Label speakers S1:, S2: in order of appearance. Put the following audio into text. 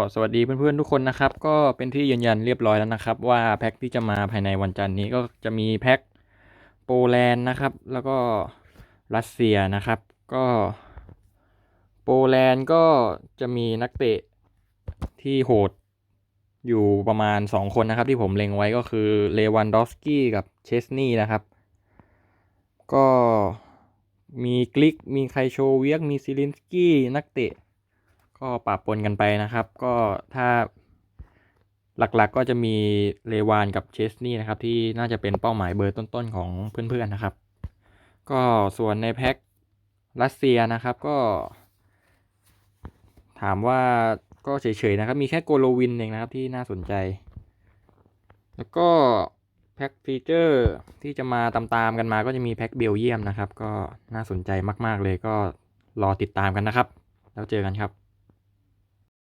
S1: ก็สวัสดีเพื่อนๆทุกคนนะครับ ก็เป็นที่ยืนยันเรียบร้อยแล้วนะครับ ว่าแพ็คที่จะมาภายในวันจันทร์นี้ก็จะมีแพ็คโปแลนด์นะครับ แล้วก็รัสเซียนะครับ ก็โปแลนด์ก็จะมีนักเตะที่โหดอยู่ประมาณ 2 คนนะครับ ที่ผมเล็งไว้ก็คือเลวันดอฟสกี้กับเชสนีนะครับ ก็มีกลิกมีไคโชเวียกมีซิลินสกี้นักเตะ ก็ปะปนกันไปนะครับ ก็ถ้าหลักๆกก็จะมีเลวานกับเชสนี่นะครับ ที่น่าจะเป็นเป้าหมายเบอร์ต้นๆของเพื่อนๆนะครับ ก็ส่วนในแพ็ครัสเซียนะครับก็ ถามว่าก็เฉยๆนะครับ มีแค่โกโลวินเองนะครับที่น่าสนใจ แล้วก็แพ็คฟีเจอร์ที่จะมาตามๆกันมาก็จะมีแพ็คเบลเยียมนะครับ ก็น่าสนใจมากๆเลยก็รอติดตามกันนะครับ แล้วเจอกันครับ